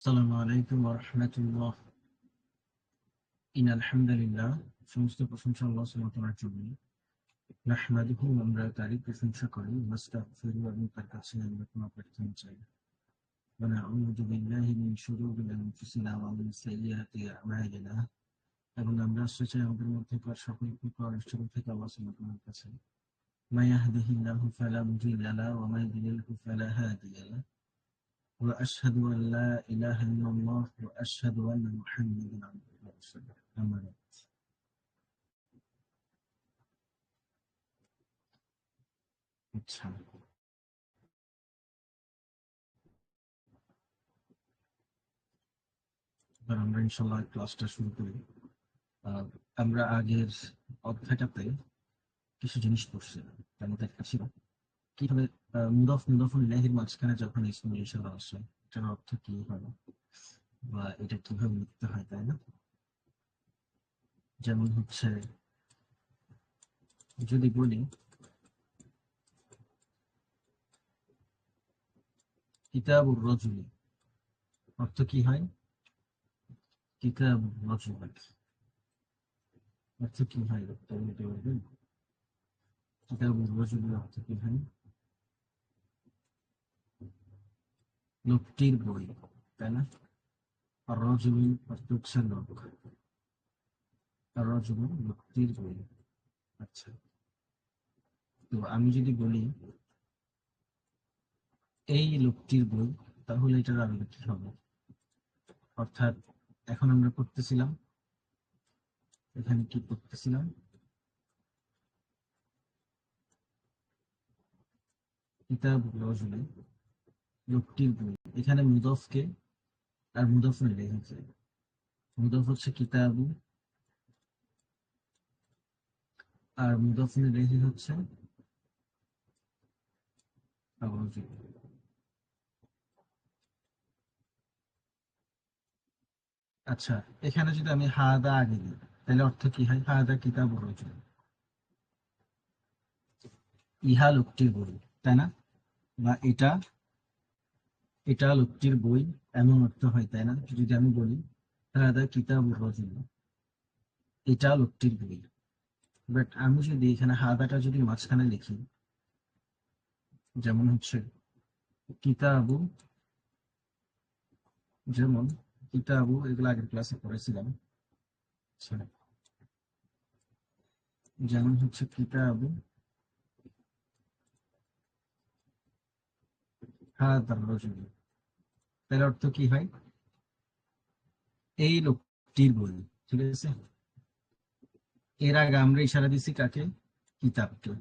আসসালামু আলাইকুম রহমতুল্লাহ ইন আলহামদুলিল্লাহ সমস্ত প্রশংসা আল্লাহ সুবহানাহু জন্য নাহমাদুহু আমরা তারই প্রশংসা করি নাস্তাগফিরু এবং তার কাছে আমরা ক্ষমা প্রার্থনা চাই ونعوذ بالله من شرور انفسنا ومن سيئات اعمالنا এবং আমরা আশ্রয় চাই আমাদের মধ্যকার সকল প্রকার অনুষ্ঠান থেকে আল্লাহ সুবহানাহু কাছে ما يهده الله فلا مضل له وما يضلله فلا هادي له وأشهد أن لا إله إلا الله وأشهد أن محمدا عبده ورسوله أما بعد আচ্ছা এবার আমরা ইনশাল্লাহ ক্লাসটা শুরু করি আহ, আমরা আগের অধ্যায়টাতে কিছু জিনিস পড়ছিলাম তার মধ্যে একটা ছিল কীভাবে মুদাফ মুদাফুল ইলাহির মাঝখানে যখন ইশারা আসে এটার অর্থ কি হয় বা এটা কীভাবে লিখতে হয়, তাই না? যেমন হচ্ছে, যদি বলি কিতাবুর রজুলি অর্থ কি হয়? কিতাবুর রজুল অর্থ কি হয়? কিতাবুর রজুলি অর্থ কি হয়? লোকটির বই, তাই না? অর্থ হচ্ছে লোক আর লোকটির বই। আচ্ছা। তো আমি যদি বলি, এই লোকটির বই, তাহলে এটার কি হবে? অর্থাৎ এখন আমরা করতেছিলাম এখানে কি করতেছিলাম কিতাব রজুলি লোকটির বই। এখানে মুদফকে আর মুদফ রেখেছে মুদফ হচ্ছে কিতাবু। আর মুদফ রেখে হচ্ছে আচ্ছা এখানে যদি আমি হাদা আগে দিই, তাহলে অর্থ কি হয়? হাদা কিতাব রজুল ইহা লোকটির বই, তাই না? বা এটা এটা লোকটির বই, এমন অর্থ হয়, তাই না? যদি আমি বলি হাদা কিতাব এটা লোকটির বই। বাট আমি যদি এখানে হাদাটা যদি মাঝখানে লিখি, যেমন হচ্ছে, কিতাবু, যেমন কিতাবু, এগুলো আগের ক্লাসে পড়েছিলাম। যেমন হচ্ছে, কিতাবু হাদার তার অর্থ কি হয় এই লোকটির বই, ঠিক আছে? এর আগে আমরা ইশারা দিচ্ছি কাকে? কিতাবকে।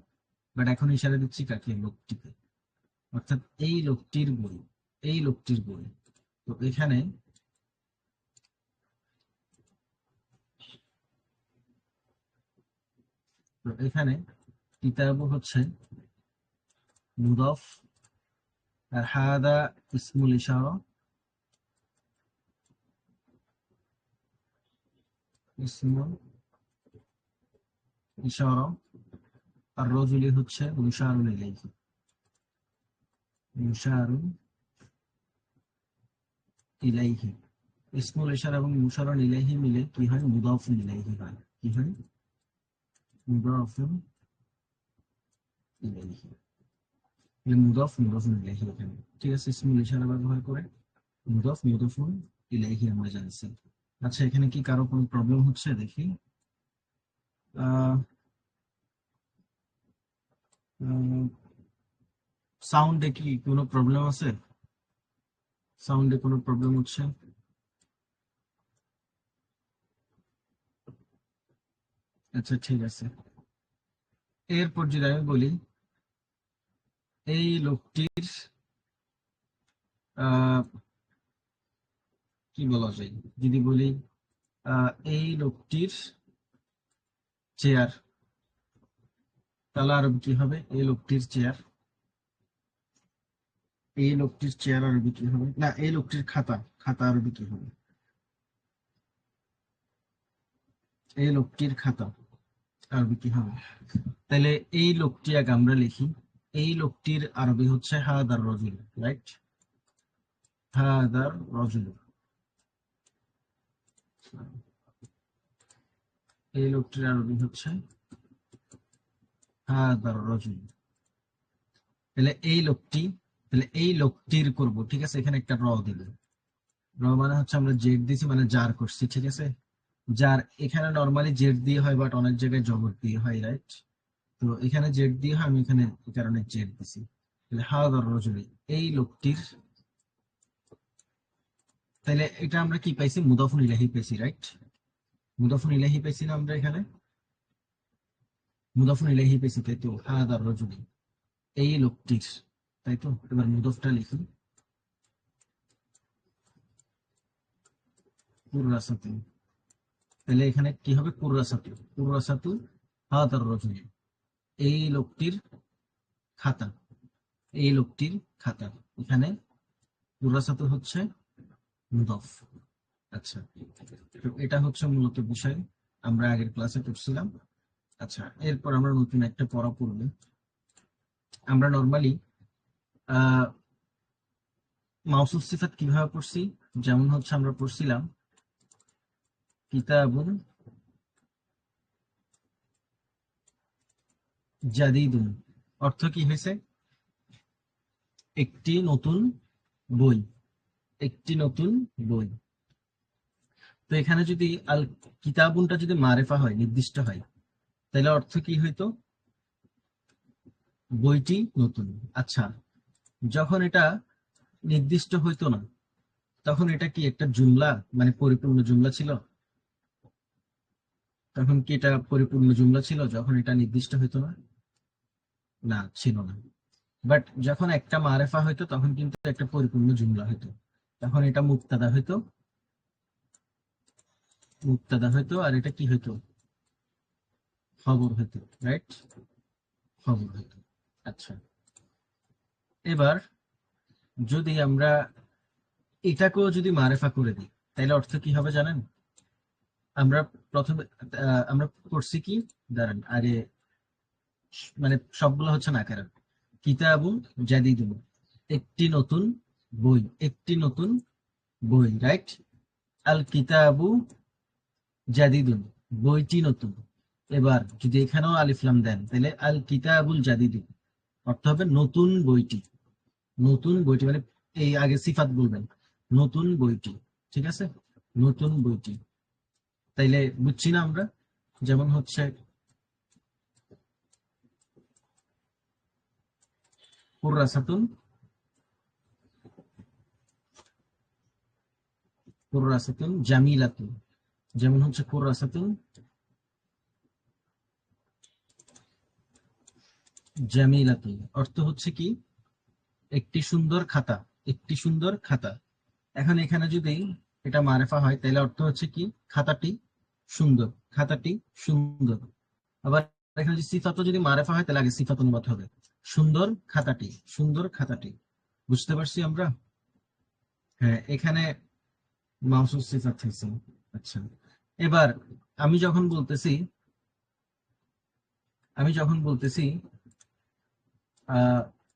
বাট এখন ইশারা দিচ্ছি কাকে? লোকটিকে। অর্থাৎ এই লোকটির বই, এই লোকটির বই। তো এখানে তো এখানে কিতাবু হচ্ছে মুদফ আর হাদা ইসমুল ইশারা ইসমুল ইশারা আর রজুলি হচ্ছে মুশারুল ইলাইহি মুশারুল ইলাইহি ইসমুল ইশারা এবং মুশারুল ইলাইহি মিলে কি হয় মুদাফুল ইলাইহি হয় কি হয় মুদাফুল ইলাইহি এই মুদাফ মুদাফুল ইলাইহি এখানে ঠিক আছে ইসমুল ইশারা ব্যবহার করে। মুদাফ মুদাফুল ইলাইহি আমরা জানছি আচ্ছা এখানে কি কারও কোনো প্রবলেম হচ্ছে? দেখি। সাউন্ডে কি কোনো প্রবলেম আছে? সাউন্ডে কোনো প্রবলেম হচ্ছে? আচ্ছা ঠিক আছে। এরপর যদি আমি বলি এই লোকটির কি বলা যায়? যদি বলি এই লোকটির চেয়ার তাহলে আরবি কি হবে? এই লোকটির চেয়ার এই লোকটির চেয়ার আরবি কি হবে? না, এই লোকটির খাতা খাতা আরবি কি হবে? এই লোকটির খাতা আরবি কি হবে? তাহলে এই লোকটি আগে আমরা লিখি। এই লোকটির আরবি হচ্ছে হাদার রজুল রাইট হাদার রজুল। এই লোকটির আরবি হচ্ছে হাদার রজুল। তাহলে এই লোকটি, তাহলে এই লোকটির করব, ঠিক আছে? এখানে একটা র দিবে র মানে হচ্ছে আমরা জেড দিছি মানে জার করছি, ঠিক আছে? যার এখানে নর্মালি জেড দিয়ে হয় বাট অনেক জায়গায় জবর দিয়ে হয় রাইট তো এখানে জেড দিয়ে আমি এখানে এই কারণে জেড দিছি। তাহলে হাদার রজুলি এই লোকটির, তাহলে এটা আমরা কি পাইছি? মুদাফুন ইলাহি পাইছি রাইট মুদাফুন ইলাহি পাইছি না আমরা এখানে? মুদাফুন ইলাহি পেয়েছি তাই তো হাদার রজুলি এই লোকটির, তাই তো, এবার মুদফটা লিখি। কুররাসাতু তাহলে এখানে কি হবে? কুররাসাতু কুররাসাতু হাদার রজুলি এই লোকটির খাতা, এই লোকটির খাতা। এখানে কুররাসাতু হচ্ছে মুদফ। আচ্ছা তো এটা হচ্ছে মূলত বিষয়। আমরা আগের ক্লাসে পড়ছিলাম। আচ্ছা এরপর আমরা নতুন একটা পড়া পড়ব। আমরা নর্মালি মাউসুফ সিফাত কীভাবে পড়ছি? যেমন হচ্ছে আমরা পড়ছিলাম, কিতাবুন জাদিদুন। অর্থ কি হয়েছে? একটি নতুন বই। একটি নতুন বই। তো এখানে যদি আল কিতাবুনটা যদি মারেফা হয়, নির্দিষ্ট হয়, তাহলে অর্থ কি হইতো? বইটি নতুন। আচ্ছা যখন এটা নির্দিষ্ট হইতো না, তখন এটা কি একটা জুমলা মানে পরিপূর্ণ জুমলা ছিল? তখন কি এটা পরিপূর্ণ জুমলা ছিল, যখন এটা নির্দিষ্ট হইতো না? না, ছিল না। বাট যখন একটা মারেফা হইতো, তখন কিন্তু একটা পরিপূর্ণ জুমলা হইতো। তখন এটা মুক্তাদা হইতো। মুক্তাদা হইতো আর এটা কি হইতো? খবর হইতো রাইট খবর হইতো। আচ্ছা। এবার যদি আমরা এটাকেও যদি মারেফা করে দিই তাহলে অর্থ কি হবে জানেন? আমরা প্রথমে আমরা করছি কি? দাঁড়ান, আরে মানে সবগুলো হচ্ছে না কারণ কিতাবুন জাদিদুন একটি নতুন বই, একটি নতুন বই রাইট আল কিতাবু জাদিদুন বইটি নতুন। এবার যদি এখানেও আলিফলাম দেন, তাহলে আল কিতাবুল জাদিদুন অর্থ হবে নতুন বইটি। নতুন বইটি মানে এই আগে সিফাত বলবেন, নতুন বইটি, ঠিক আছে? নতুন বইটি। তাইলে বুঝছি না আমরা? যেমন হচ্ছে কুর্রাসাতুন কুর্রাসাতুন জামিলাতুন যেমন হচ্ছে কুর্রাসাতুন জামিলাতুন অর্থ হচ্ছে কি? একটি সুন্দর খাতা, একটি সুন্দর খাতা। এখন এখানে যদি এটা মারেফা হয়, তাহলে অর্থ হচ্ছে কি? খাতাটি সুন্দর খাতাটি সুন্দর। আবার এখানে যদি সিফাত যদি মারেফা হয়, তাহলে আগে সিফাত অনুবাদ হবে। সুন্দর খাতাটি সুন্দর খাতাটি। বুঝতে পারছি আমরা? হ্যাঁ এখানে হয়েছে আচ্ছা। এবার আমি যখন বলতেছি, আমি যখন বলতেছি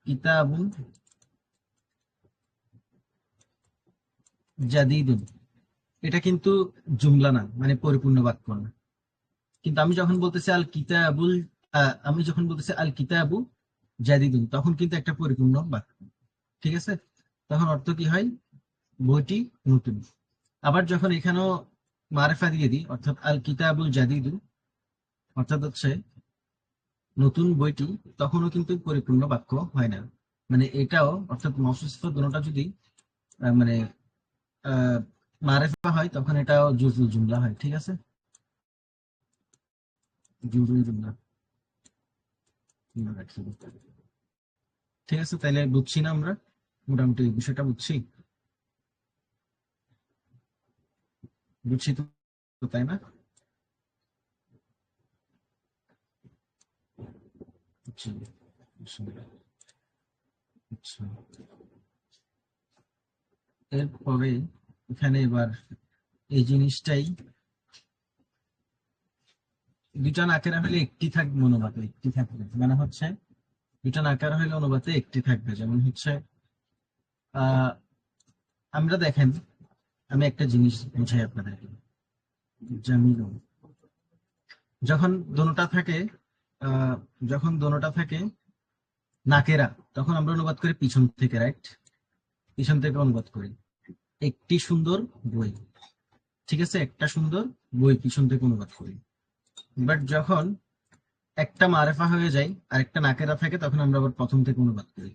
কিতাবুন জাদিদুন। এটা কিন্তু জুমলা না মানে পরিপূর্ণ বাক্য না। কিন্তু আমি যখন বলতেছি আল কিতাবুল আমি যখন বলতেছি আল কিতাবু জাদিদুন তখন কিন্তু একটা পরিপূর্ণ বাক্য। ঠিক আছে? তখন অর্থ কি হয়? বইটি নতুন। আবার যখন এখানেও মারেফা দিয়ে দিই, অর্থাৎ আল কিতাবুল জাদিদু, অর্থাৎ হচ্ছে নতুন বইটি, তখনও কিন্তু পরিপূর্ণ বাক্য হয় না। মানে এটাও, অর্থাৎ মসুস্থ দুটা যদি মানে মারেফা হয়, তখন এটাও জুজুল জুমলা হয়। ঠিক আছে? জুজুল জুমলা। ঠিক আছে তাইলে বুঝছি না আমরা। মোটামুটি বিষয়টা বুঝছি? বুঝছি তো তাই না? জি, জি। আচ্ছা। এরপরে এখানে এবার এই জিনিসটাই দুটা নাকেরা হলে একটি থাকবে অনুবাদে একটি থাকবে। মানে হচ্ছে দুটা নাকার হলে অনুবাদে একটি থাকবে। যেমন হচ্ছে আমরা দেখেন, আমি একটা জিনিস বুঝাই আপনাদেরকে। জামিলুন যখন দোনোটা থাকে যখন দোনোটা থাকে নাকেরা, তখন আমরা অনুবাদ করি পিছন থেকে রাইট পিছন থেকে অনুবাদ করি। একটি সুন্দর বই। ঠিক আছে? একটা সুন্দর বই পিছন থেকে অনুবাদ করি। বাট যখন একটা মারেফা হয়ে যায় আর একটা নাকেরা থাকে, তখন আমরা আবার প্রথম থেকে অনুবাদ করি।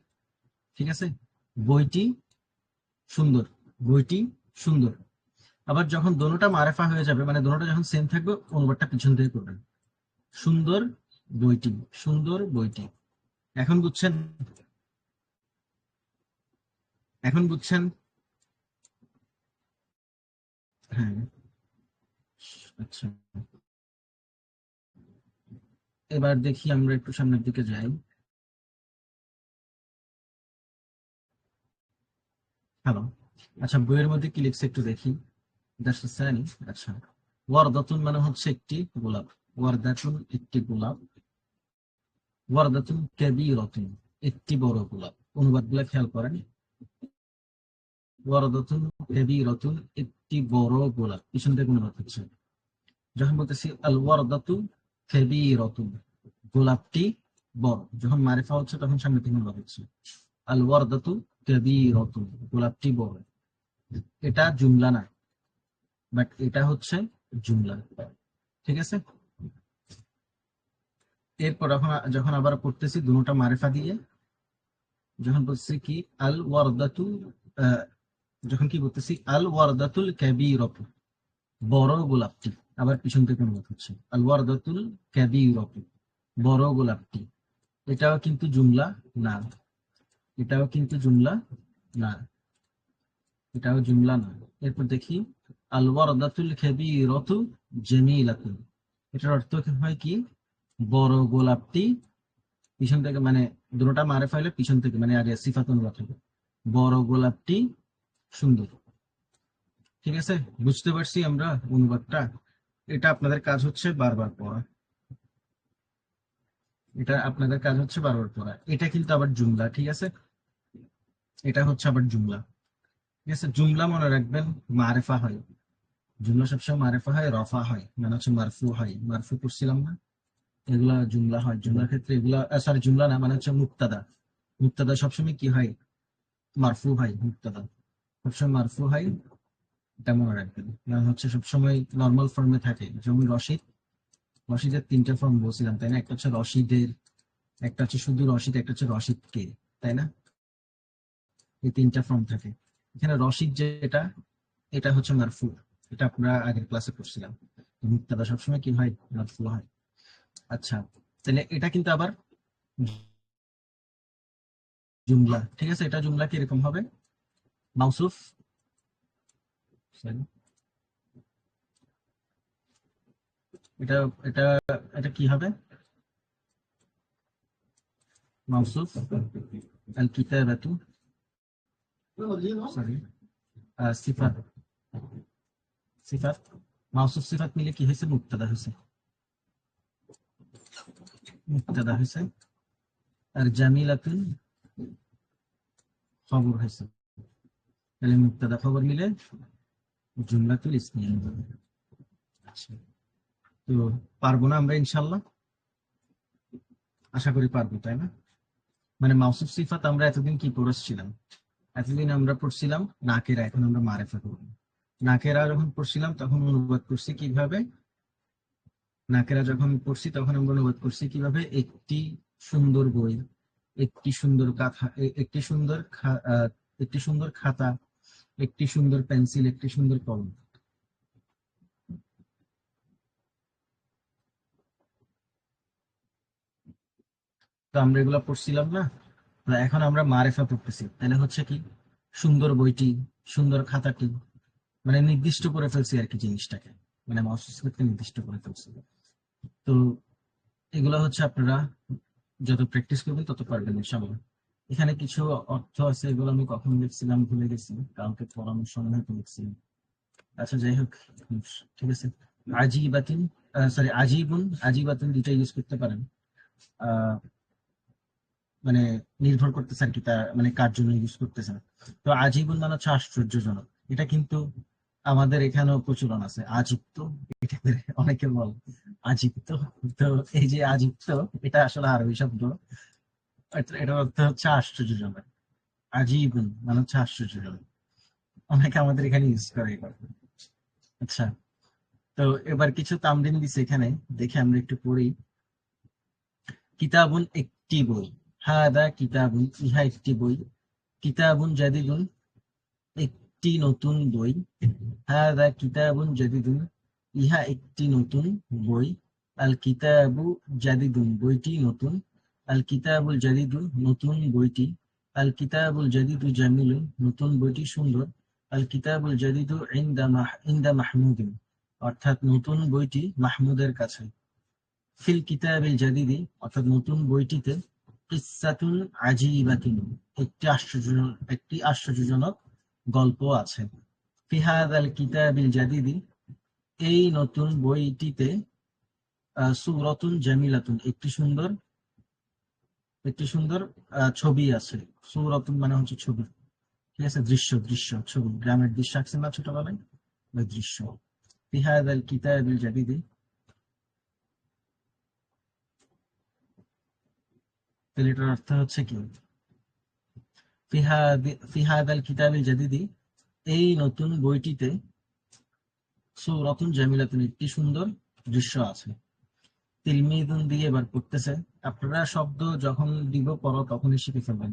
ঠিক আছে? বইটি সুন্দর। বইটি সুন্দর। আবার যখন দোনোটা মারেফা হয়ে যাবে মানে দোনোটা যখন সেম থাকবে, অনুবাদটা পিছন থেকে করবেন। সুন্দর বইটি সুন্দর বইটি। এখন বুঝছেন? এখন বুঝছেন? হ্যাঁ। আচ্ছা। এবার দেখি আমরা একটু সামনের দিকে যাই। হ্যালো আচ্ছা বইয়ের মধ্যে কি লিখছে একটু দেখি। আচ্ছা। ওয়ারদাতুন মানে হচ্ছে একটি গোলাপ। ওয়ারদাতুন একটি গোলাপ। ওয়ারদাতুন কাবীরাতুন, একটি বড় গোলাপ। অনুবাদগুলা খেয়াল করেন। ওয়ারদাতুন কাবীরাতুন, একটি বড় গোলাপ। পিছন থেকে অনুবাদ হচ্ছে যখন বলতেছি আল ওয়ারদাতু গোলাপটি বড়। যখন মারিফা হচ্ছে, তখন সামনে থেকে অনুবাদ হচ্ছে। আল ওয়ারদাতু কাবীরাতুন গোলাপটি বড়। এটা জুমলা না। বাট এটা হচ্ছে জুমলা। ঠিক আছে? এরপর যখন যখন আবার পড়তেছি দুটোটা মারেফা দিয়ে, যখন বলছি কি? আল ওয়ারদাতু যখন কি বলতেছি আল ওয়ারদাতুল কাবীরাতু বড় গোলাপটি। আবার পিছন থেকে অনুবাদ হচ্ছে। আল ওয়ারদাতুল কাবীরাতু, বড় গোলাপটি। এটাও কিন্তু জুমলা না। এটাও কিন্তু জুমলা না। এটাও জুমলা না। এরপর দেখি আলওয়ার আল ওয়ারদাতুল কাবীরাতু জামিলাতুন। এটার অর্থ হয় কি? বড় গোলাপটি পিছন থেকে মানে দুটোটা মারে ফেলে পিছন থেকে মানে আগে সিফাত অনুবাদ বড় গোলাপটি সুন্দর। ঠিক আছে? বুঝতে পারছি আমরা অনুবাদটা? এটা আপনাদের কাজ হচ্ছে বারবার পড়া। এটা আপনাদের কাজ হচ্ছে বারবার পড়া। এটা কিন্তু আবার জুমলা, ঠিক আছে? এটা হচ্ছে আবার জুমলা। ঠিক আছে? জুমলা মনে রাখবেন, মারেফা হয়। জুমলা সবসময় মারেফা হয়, রফা হয়। মানে হচ্ছে মারফু হয়। মারফু করছিলাম না? এগুলা জুমলা হয়। জুমলার ক্ষেত্রে এগুলা সরি জুমলা না মানে হচ্ছে মুক্তাদা। মুক্তাদা সবসময় কি হয়? মারফু হয়, মুক্তাদা। সবসময় মারফু হয় এটা মনে রাখবেন। মানে হচ্ছে সবসময় নর্মাল ফর্মে থাকে, যেমন রশিদ। রশিদের তিনটা ফর্ম বলছিলাম, তাই না? একটা হচ্ছে রশিদের, একটা হচ্ছে শুধু রশিদ, একটা হচ্ছে রশিদ কে তাই না? এই তিনটা ফর্ম থাকে। এখানে রশিদ যেটা, এটা হচ্ছে মারফু এটা আমরা আগের ক্লাসে করছিলাম মুক্তাদা সবসময় কি হয়? মারফু হয়। আচ্ছা তাহলে এটা কিন্তু আবার জুমলা। ঠিক আছে, এটা জুমলা কীরকম হবে? মাউসুফ? Sorry. এটা এটা এটা কি হবে? মাউসুফ আল কিতাবাতু সরি সিফাত। সিফাত? মাউসুফ, সিফাত মিলে কি হয়েছে? মুক্তাদা হয়েছে। মুক্তাদা হয়েছে। আর জামিলাতুন খবর হয়েছে। তাহলে মুক্তাদা খবর মিলে জুমলাতুল হবে। আচ্ছা। তো পারব না আমরা ইনশাল্লাহ আশা করি পারব, তাই না? মানে মাউসুফ সিফাত আমরা এতদিন কি পড়েছিলাম? এতদিন আমরা পড়ছিলাম নাকেরা, এখন আমরা মারেফা করব নাকেরা যখন পড়ছিলাম তখন অনুবাদ করছি কীভাবে? নাকেরা যখন পড়ছি তখন আমরা অনুবাদ করছি কীভাবে? একটি সুন্দর বই, একটি সুন্দর কাঁথা একটি সুন্দর একটি সুন্দর খাতা একটি সুন্দর পেন্সিল, একটি সুন্দর কলম। তো আমরা এগুলো পড়ছিলাম না? এখন আমরা মারেফা পড়তেছি। তাহলে হচ্ছে কি? সুন্দর বইটি, সুন্দর খাতাটি মানে নির্দিষ্ট করে ফেলছি আর কি জিনিসটাকে। মানে মস্তিষ্ককে নির্দিষ্ট করে ফেলছি। তো এগুলো হচ্ছে আপনারা যত প্র্যাকটিস করবেন তত পারবেন ইনশাআল্লাহ। এখানে কিছু অর্থ আছে এগুলো আমি কখন লিখছিলাম, ভুলে গেছি। কাউকে পড়ানোর সময় হয়তো লিখছিলাম আচ্ছা যাই হোক, ঠিক আছে। আজিবাতিন সরি আজিবুন, আজিবাতিন দুইটা ইউজ করতে পারেন। মানে নির্ভর করতেছে আর কি তা মানে কার জন্য ইউজ করতেছে। তো আজিবুন মানে হচ্ছে আশ্চর্যজনক। এটা কিন্তু আমাদের এখানেও প্রচলন আছে। আজিপ্ত এটাকে অনেকে বল আজিপ্ত, তো এই যে আজিপ্ত, এটা আসলে আরবি শব্দ। এটা- অর্থ হচ্ছে আশ্চর্যজনক আজীবন মানে হচ্ছে আশ্চর্যজনক অনেকে আমাদের এখানে ইউজ করে আচ্ছা তো এবার কিছু তামরিন দিছে এখানে, দেখে আমরা একটু পড়ি। কিতাবুন একটি বই। হাদা কিতাবুন, ইহা একটি বই। কিতাবুন জাদিদুন, একটি নতুন বই। হাদা কিতাবুন জাদিদুন, ইহা একটি নতুন বই। আল কিতাবু জাদিদুন, বইটি নতুন। আল কিতাবুল জাদিদু, নতুন বইটি। আল কিতাবুল জাদিদু জামিলুন নতুন বইটি সুন্দর। আল কিতাবুল জাদিদু ইনদা মাহ অর্থাৎ নতুন বইটি মাহমুদের কাছে। ফিল কিতাবিল জাদিদি, অর্থাৎ নতুন বইটিতে কিসাতুন আজিবাতুন, একটি আশ্চর্যজনক একটি আশ্চর্যজনক গল্প আছে। ফিহাদ আল কিতাবিল জাদিদি, এই নতুন বইটিতে সুরতুন জামিলাতুন, একটি সুন্দর একটি সুন্দর ছবি আছে। সুরতুন মানে হচ্ছে ছবি। ঠিক আছে? দৃশ্য দৃশ্য, ছবি। গ্রামের দৃশ্য আঁকছেন না ছোটবেলায়? ওই দৃশ্য। এটার অর্থ হচ্ছে কি? ফিহাদ- আল কিতাবিল জাদিদি এই নতুন বইটিতে সৌরতুন জামিলাতুন একটি সুন্দর দৃশ্য আছে। তিলমিদুন দিয়ে এবার পড়তেছে আপনারা শব্দ যখন দিব পর তখনই শিখে ফেলবেন।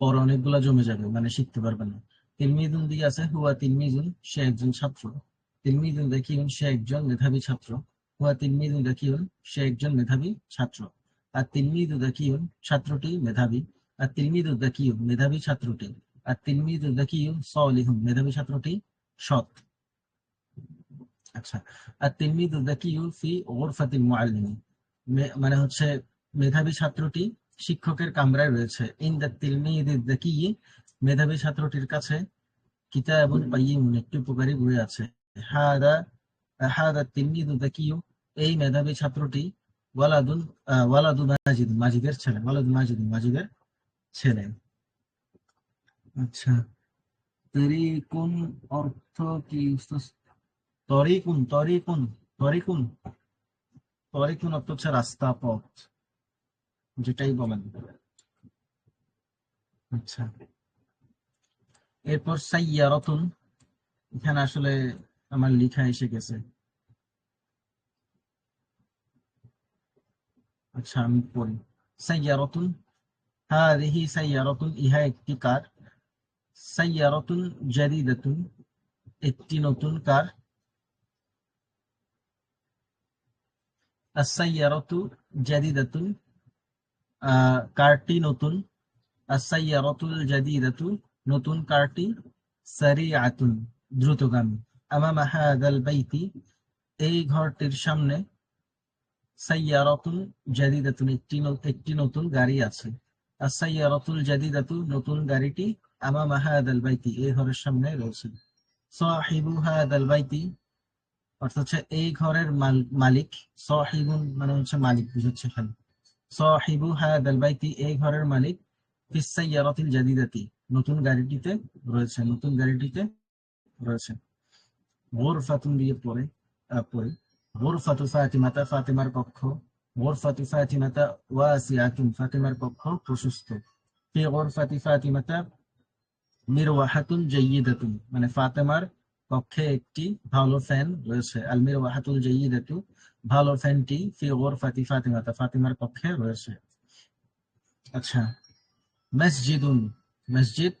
পর অনেকগুলা জমে যাবে মানে শিখতে পারবেন না। তিলমিদুন দিয়ে আছে, হুয়া তিলমিদুন সে একজন ছাত্র। তিলমিদুন দেখিউন সে একজন মেধাবী ছাত্র। হুয়া তিলমিদুন দেখিউন সে একজন মেধাবী ছাত্র। আর তিলমিদু দেখিউন ছাত্রটি মেধাবী। আর তিলমিদু দেখিউন মেধাবী ছাত্রটি। আর তিলমিদু দেখিউন সলিহুন। মেধাবী ছাত্রটি সৎ। আচ্ছা মানে হচ্ছে মেধাবী ছাত্রটি শিক্ষকের কামরায় রয়েছে। ইন দ্য মেধাবী ছাত্রটির কাছে একটি উপকারী বই আছে। এই মেধাবী ছাত্রটি ওয়ালাদুন ওয়ালাদু মাজিদ মাজিদের ছেলে মাজিদ মাজিদের ছেলে। আচ্ছা অর্থ? তরিকুন তরিকুন তরিকুন। তরিকুন অর্থ হচ্ছে রাস্তা, পথ, যেটাই বলেন। আচ্ছা। এরপর সাইয়ারতুন, এখানে আসলে আমার লেখা এসে গেছে। আচ্ছা আমি পড়ি। সাইয়ারতুন, হাদিহি সাইয়ারতুন, ইহা একটি কার। সাইয়ারতুন, জাদিদাতুন, একটি নতুন কার। আসাইয়ারতু জাদিদাতুন কারটি নতুন আসাইয়ারতুল জাদিদাতু নতুন কারটি সারিআতুন দ্রুতগামী. আমামা হাদাল বাইতি এই ঘরটির সামনে সাইয়ারাতুন জাদিদাতুন একটি একটি নতুন গাড়ি আছে. আর সাইয়ারাতুল জাদিদাতু নতুন গাড়িটি আমামা হাদাল বাইতি এই ঘরের সামনে রয়েছে. সাহিবু হাদাল বাইতি অর্থাৎ হচ্ছে এই ঘরের মাল- মালিক সাহিবুন মানে হচ্ছে মালিক বুঝাচ্ছে এখানে। সাহিবু হাদাল বাইতি, এই ঘরের মালিক ফিস সাইয়ারাতিল জাদিদাতি। নতুন গাড়িটিতে রয়েছে, নতুন গাড়িটিতে রয়েছে। গোরফাতুন দিয়ে পরে পরে গোরফাতু ফাতিমাতা, ফাতিমার কক্ষ গোরফাতু ফাতিমাতা ওয়াসিআতুন ফাতিমার কক্ষ প্রশস্ত। ফি গোরফাতি ফাতিমাতা মিরওয়াহাতুন জাইয়িদাতুন মানে ফাতেমার কক্ষে একটি ভালো ফ্যান রয়েছে আল মিরওয়াহাতুল জাইয়িদাতু ভালো ফ্যানটি ফি গোরফাতি ফাতিমাতা ফাতিমার কক্ষে রয়েছে আচ্ছা মসজিদুন মসজিদ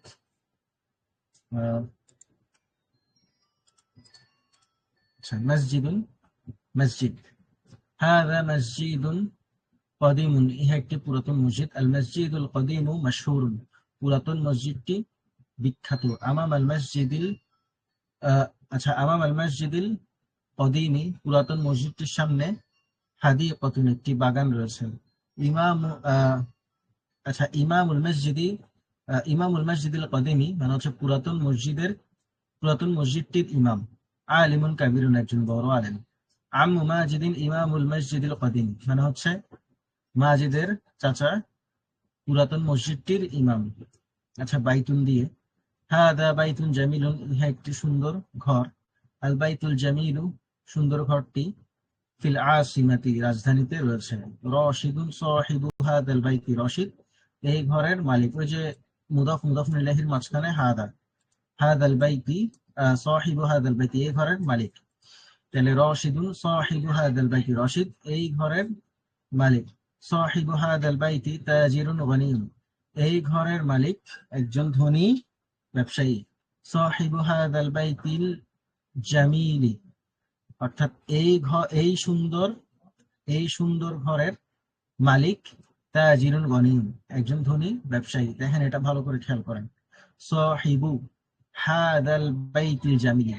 আহ, আচ্ছা মসজিদুন মসজিদ هذا مسجد قديم ইহা একটি পুরাতন মসজিদ আল মসজিদুল কদিম মশহুর পুরাতন মসজিদটি বিখ্যাত আমাম আল মসজিদিল আহ, আচ্ছা আমাম আল মসজিদিল কদিমি পুরাতন মসজিদটির সামনে হাদিকাতুন একটি বাগান রয়েছে। ইমাম আচ্ছা ইমামুল মসজিদি ইমামুল মসজিদুল কদিমি মানে হচ্ছে পুরাতন মসজিদের, পুরাতন মসজিদটির ইমাম। আলিমুন কাবিরুন, একজন বড় আলেম। আম্মু মাজিদিন ইমামুল মসজিদুল কদিম মানে হচ্ছে মাজিদের চাচা পুরাতন মসজিদটির ইমাম। আচ্ছা বাইতুন দিয়ে। হাদা বাইতুন জামিলুন, ইহা একটি সুন্দর ঘর। আল বাইতুল জামিলু, সুন্দর ঘরটি ফিল আসিমাতি রাজধানীতে রয়েছে। রশিদুন সাহিবু হাদাল বাইতি রশিদ। এই ঘরের মালিক ওই যে মুদাফ মুদাফ ইলাহির মাঝখানে হাদা। হাদাল বাইতি সাহিবু হাদাল বাইতি, এই ঘরের মালিক। তাহলে রশিদুন সাহিবু হাদাল বাইতি রশিদ, এই ঘরের মালিক। সাহিবু হাদাল বাইতি তাজিরুন গনিয়ুন এই ঘরের মালিক একজন ধনী ব্যবসায়ী। সাহিবু হাদাল বাইতিল জামিলি। অর্থাৎ এই ঘর এই সুন্দর এই সুন্দর ঘরের মালিক তাজিরুন গনিয়ুন একজন ধনী ব্যবসায়ী। দেখেন, এটা ভালো করে খেয়াল করেন। সাহিবু হাদাল বাইতিল জামিলি।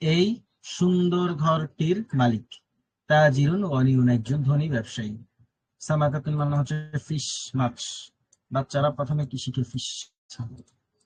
এই সুন্দর ঘরটির মালিক তাজিরুন গনিয়ুন একজন ধনী ব্যবসায়ী। সামাকাতুন মানে হচ্ছে ফিশ মাছ। বাচ্চারা প্রথমে কি শিখে? ফিশ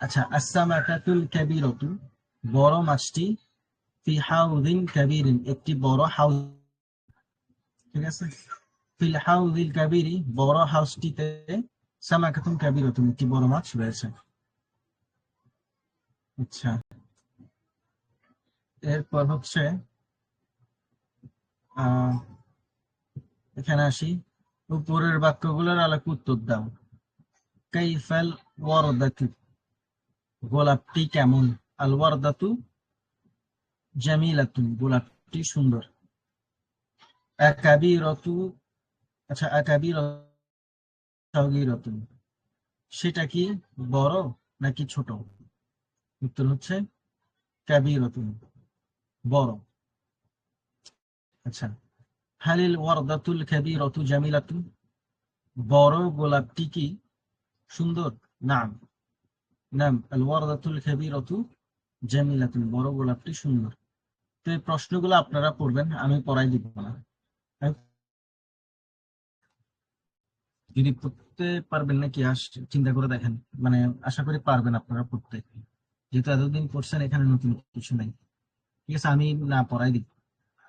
আচ্ছা আসামাকাতুল কাবিরাতু, বড় মাছটি, ফি হাউদিন কাবিরিন, একটি বড় হাউস ঠিক আছে? ফিল হাউদিল কাবিরি, বড় হাউসটিতে সামাকাতুন কাবিরাতুন, একটি বড় মাছ রয়েছে। আচ্ছা। এরপর হচ্ছে এখানে আসি। উপরের বাক্যগুলোর আলোকে উত্তর দাও। কাইফাল ওয়ারদাতু। গোলাপটি কেমন? আল ওয়ারদাতু জামিলাতুন, গোলাপটি সুন্দর। আকাবিরাতু আচ্ছা আকাবির সগীরাতুন সেটা কি বড় নাকি ছোট? উত্তর হচ্ছে কাবি কাবিরাতুন, বড়। আচ্ছা হালিল ওয়ারদাতুল কাবিরাতু জামিলাতুন, বড় গোলাপটি কি সুন্দর? নাম। নাম আল ওয়ারদাতুল কাবিরাতু জামিলাতুন, বড় গোলাপটি সুন্দর। তো এই প্রশ্নগুলো আপনারা পড়বেন, আমি পড়াই দিব না। যদি পড়তে পারবেন নাকি চিন্তা করে দেখেন। মানে আশা করি পারবেন আপনারা পড়তে। যেহেতু এতদিন পড়ছেন, এখানে নতুন কিছু নাই। ঠিক আছে, আমি না পড়াই দিব।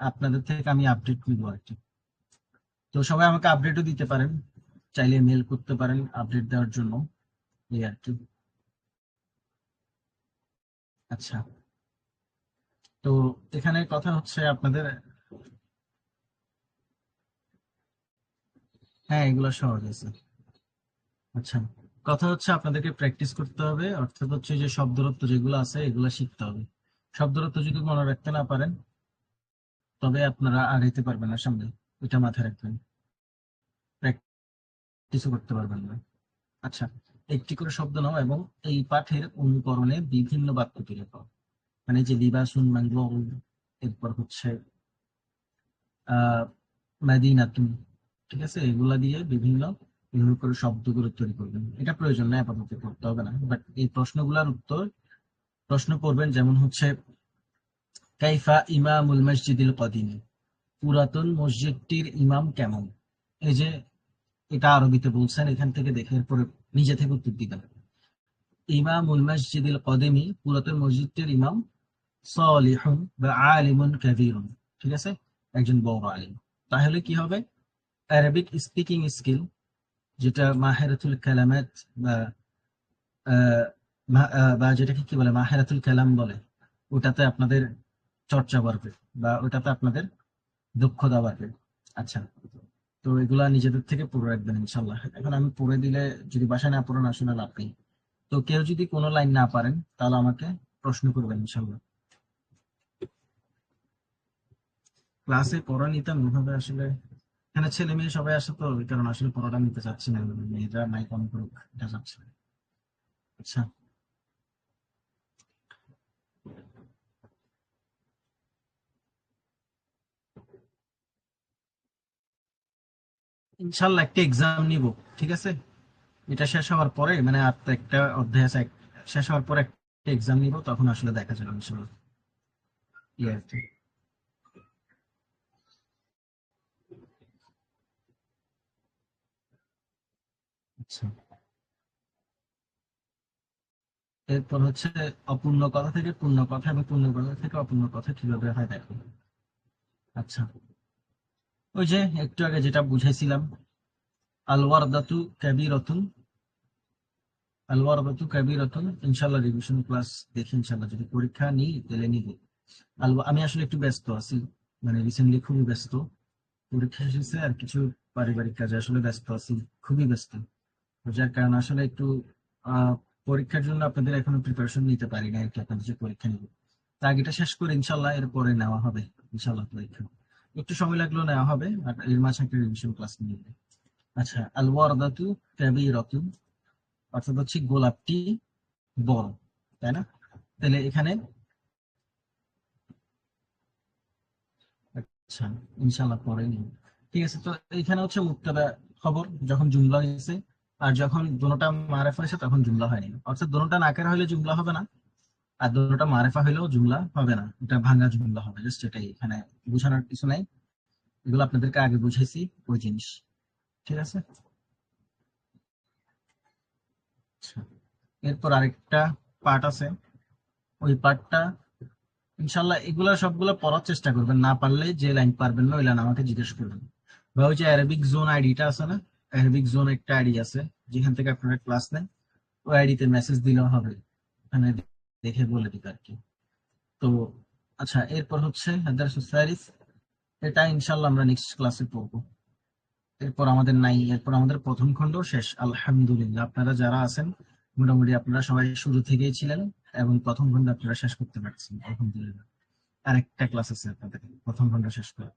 আপনাদের থেকে আমি আপডেট নিব আর কি। তো সবাই আমাকে আপডেটও দিতে পারেন। চাইলে মেল করতে পারেন আপডেট দেওয়ার জন্য। এই আর কি। আচ্ছা। তো এখানে কথা হচ্ছে আপনাদের হ্যাঁ এগুলো সহজ আছে। আচ্ছা কথা হচ্ছে আপনাদেরকে প্র্যাকটিস করতে হবে। অর্থাৎ হচ্ছে যে শব্দরত্ব যেগুলো আছে, এগুলো শিখতে হবে। শব্দরত্ব যদি মনে রাখতে না পারেন, তবে আপনারা আর আগাইতে পারবেন না সামনে। এটা মাথায় রাখবেন। প্র্যাকটিসও করতে পারবেন না। আচ্ছা একটি করে শব্দ নাও এবং এই পাঠের অনুকরণে বিভিন্ন বাক্য তৈরি করো মানে যে লিবাসুন মাংল এরপর হচ্ছে মাদিনাতুন, ঠিক আছে? এগুলা দিয়ে বিভিন্ন বিভিন্ন করে শব্দগুলো তৈরি করবেন। এটা প্রয়োজন নাই, আপাতত করতে হবে না। বাট এই প্রশ্নগুলোর উত্তর, প্রশ্ন করবেন যেমন হচ্ছে, কাইফা ইমামুল মসজিদুল কদিম, পুরাতন মসজিদটির ইমাম কেমন? এই যে এটা আরবিতে বলছেন, এখান থেকে দেখে এরপরে নিজে থেকে উত্তর দিবেন ইমামুল মসজিদুল কদেমি, পুরাতন মসজিদটির ইমাম সলিহুন বা আলিমুন কাবীরুন। ঠিক আছে? একজন বড় আলিম। তাহলে কি হবে? অ্যারাবিক স্পিকিং স্কিল যেটা মাহেরাতুল কালামাত বা বা যেটাকে কি বলে, মাহেরাতুল কালাম বলে, ওটাতে আপনাদের চর্চা বাড়বে বা ওটাতে আপনাদের দক্ষতা বাড়বে। আচ্ছা। তো এগুলা নিজেদের থেকে পড়ে রাখবেন ইনশাল্লাহ এখন আমি পড়ে দিলে যদি বাসায় না পড়েন, আসলে লাভ নেই। তো কেউ যদি কোনো লাইন না পারেন, তাহলে আমাকে প্রশ্ন করবেন ইনশাল্লাহ ক্লাসে পড়া নিতাম ওইভাবে আসলে এখানে ছেলে মেয়ে সবাই আসে তো, ওই কারণে আসলে পড়াটা নিতে চাচ্ছি না। মেয়েরা নাই কম করুক, এটা চাচ্ছে। আচ্ছা। ইনশাল্লাহ একটা এক্সাম নিব, ঠিক আছে? এটা শেষ হওয়ার পরে মানে আর একটা অধ্যায় আছে, শেষ হওয়ার পরে একটা এক্সাম নিব, তখন আসলে দেখা যাবে ইনশাল্লাহ। আচ্ছা। এরপর হচ্ছে অপূর্ণ কথা থেকে পূর্ণ কথা এবং পূর্ণ কথা থেকে অপূর্ণ কথা কীভাবে হয় দেখো। আচ্ছা। ওই যে একটু আগে যেটা বুঝাইছিলাম, আলওয়ারদাতু কাবিরাতুন আলওয়ারদাতু কাবিরাতুন, ইনশাআল্লাহ রিভিশন ক্লাস দেখি ইনশাআল্লাহ, যদি পরীক্ষা নিই তাহলে নিব। আমি আসলে একটু ব্যস্ত আছি মানে রিসেন্টলি খুবই ব্যস্ত, পরীক্ষা এসেছে আর কিছু পারিবারিক কাজে আসলে ব্যস্ত আছি, খুবই ব্যস্ত। যার কারণে আসলে একটু পরীক্ষার জন্য আপনাদের এখনও প্রিপারেশন নিতে পারি না আর কি, আপনাদের পরীক্ষা নিব। তা আগেটা শেষ করে ইনশাল্লাহ এরপরে নেওয়া হবে ইনশাল্লাহ পরীক্ষা। একটু সময় লাগল নেওয়া হবে, আর এর মাঝে একটা রিভিশন ক্লাস নিয়ে। আচ্ছা আল ওয়ারদাতু কাবীরাতুন, অর্থাৎ হচ্ছে গোলাপটি বড়, তাই না? তাহলে এখানে আচ্ছা ইনশাল্লাহ পরে নিব। ঠিক আছে, তো এখানে হচ্ছে মুক্তাদা খবর, যখন জুমলা হয়েছে, আর যখন দোনোটা মারেফা হয়েছে, তখন জুমলা হয়নি। অর্থাৎ দোনোটা নাকের হলে জুমলা হবে না আর দোনোটা মারেফা হলেও জুমলা হবে না, এটা ভাঙা জুমলা হবে জাস্ট এটাই এখানে বোঝানোর কিছু নাই। এগুলো আপনাদেরকে আগে বুঝাইছি, ওই জিনিস। ঠিক আছে? আচ্ছা এরপর আরেকটা পার্ট আছে। ওই পার্টটা ইনশাল্লাহ এগুলা সবগুলো পড়ার চেষ্টা করবেন, না পারলে যে লাইন পারবেন না, ওই লাইন আমাকে জিজ্ঞেস করবেন। বা ওই যে অ্যারাবিক জোন আইডিটা আছে না অ্যারাবিক জোন একটা আইডি আছে, যেখান থেকে আপনারা ক্লাস নেন, ওই আইডিতে মেসেজ দিলেও হবে। ওখানে দেখে বলে দিতে আর কি তো আচ্ছা এরপর হচ্ছে এটা ইনশাল্লাহ আমরা নেক্সট ক্লাসে পড়ব। এরপর আমাদের নাই, এরপর আমাদের প্রথম খণ্ড শেষ। আলহামদুলিল্লাহ, আপনারা যারা আছেন, মোটামুটি আপনারা সবাই শুরু থেকেই ছিলেন এবং প্রথম খণ্ড আপনারা শেষ করতে পারছেন, আলহামদুলিল্লাহ। আরেকটা ক্লাস আছে আপনাদের, প্রথম খণ্ড শেষ করে।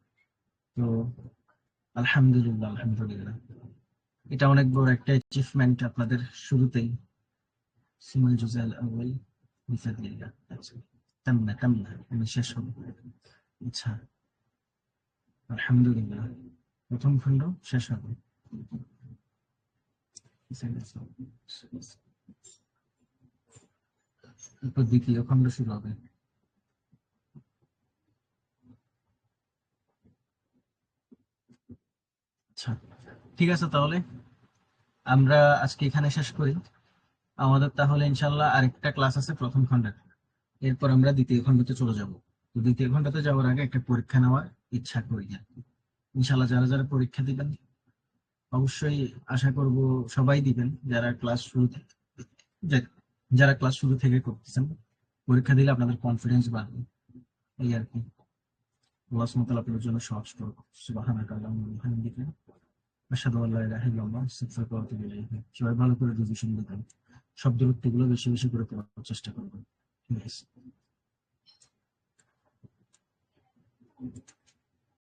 তো আলহামদুলিল্লাহ আলহামদুলিল্লাহ। এটা অনেক বড় একটা অ্যাচিভমেন্ট আপনাদের শুরুতেই। সিমাল জুজাল আউয়াল তামনা আমি শেষ আচ্ছা আলহামদুলিল্লাহ প্রথম খণ্ড শেষ হবে দ্বিতীয় খণ্ড শুরু হবে আচ্ছা ঠিক আছে তাহলে? আমরা আজকে এখানে শেষ করি। আমাদের তাহলে ইনশাল্লাহ আরেকটা ক্লাস আছে প্রথম খণ্ডের। এরপর আমরা দ্বিতীয় খণ্ডতে চলে যাব। তো দ্বিতীয় খণ্ডতে যাওয়ার আগে একটা পরীক্ষা নেওয়ার ইচ্ছা করি আর কি। ইনশাল্লাহ যারা যারা পরীক্ষা দিবেন, অবশ্যই আশা করব সবাই দিবেন যারা ক্লাস শুরু থেকে যারা ক্লাস শুরু থেকে করতেছেন, পরীক্ষা দিলে আপনাদের কনফিডেন্স বাড়বে। এই আর কি। আল্লাহ জন্য সহজ ইলাইক সবাই ভালো করে রিভিশন দিবেন শব্দগুলো বেশি বেশি করে পড়ার চেষ্টা করবেন ঠিক আছে।